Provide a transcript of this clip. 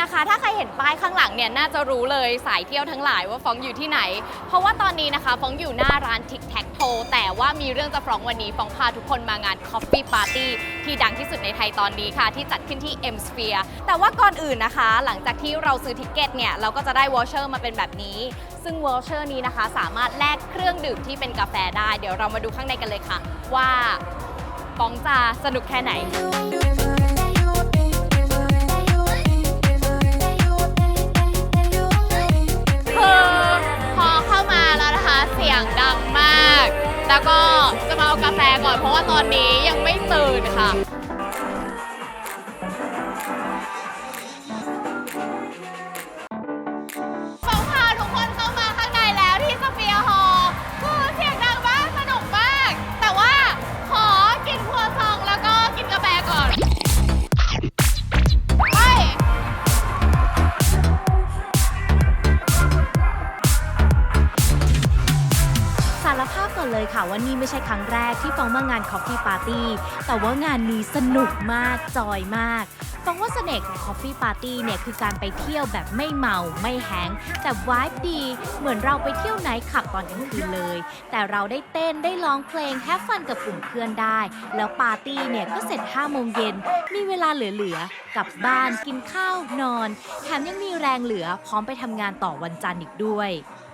นะคะ ถ้าใครเห็นป้ายข้างหลังเนี่ยน่าจะรู้เลยสายเที่ยวทั้งหลายว่าฟองอยู่ที่ไหน เพราะว่าตอนนี้นะคะฟองอยู่หน้าร้าน Tic Tac Toe แต่ว่ามีเรื่องจะฟ้องวันนี้ฟองพาทุกคนมางาน Coffee Party ที่ดังที่สุดในไทยตอนนี้ค่ะ ที่จัดขึ้นที่ M Sphere แต่ว่าก่อนอื่นนะคะ หลังจากที่เราซื้อทิกเก็ตเนี่ยเราก็จะได้วอชเชอร์มาเป็นแบบนี้ ซึ่งวอชเชอร์นี้นะคะ สามารถแลกเครื่องดื่มที่เป็นกาแฟได้ เดี๋ยวเรามาดูข้างในกันเลยค่ะ ว่าฟองจะสนุกแค่ไหน แล้วก็จะมาเอากาแฟก่อนเพราะว่าตอนนี้ยังไม่ตื่นค่ะารภาพก่อนเลยค่ะว่านี่ไม่ใช่ครั้งแรกที่ฟองมางาน Coffee Party แต่ว่างานนี้สนุกมากจอยมากฟองว่าเสน่ห์ของ Coffee Party เนี่ยคือการไปเที่ยวแบบไม่เมาไม่แฮงแต่วายดี เหมือนเราไปเที่ยวไนท์ขับตอนกลางคืนเลย แต่เราได้เต้นได้ร้องเพลงแฮฟฟันกับกลุ่มเพื่อนได้ แล้วปาร์ตี้เนี่ยก็เสร็จ5โมงเย็น มีเวลาเหลือๆกลับบ้านกินข้าวนอน แถมยังมีแรงเหลือพร้อมไปทำงานต่อวันจันทร์อีกด้วย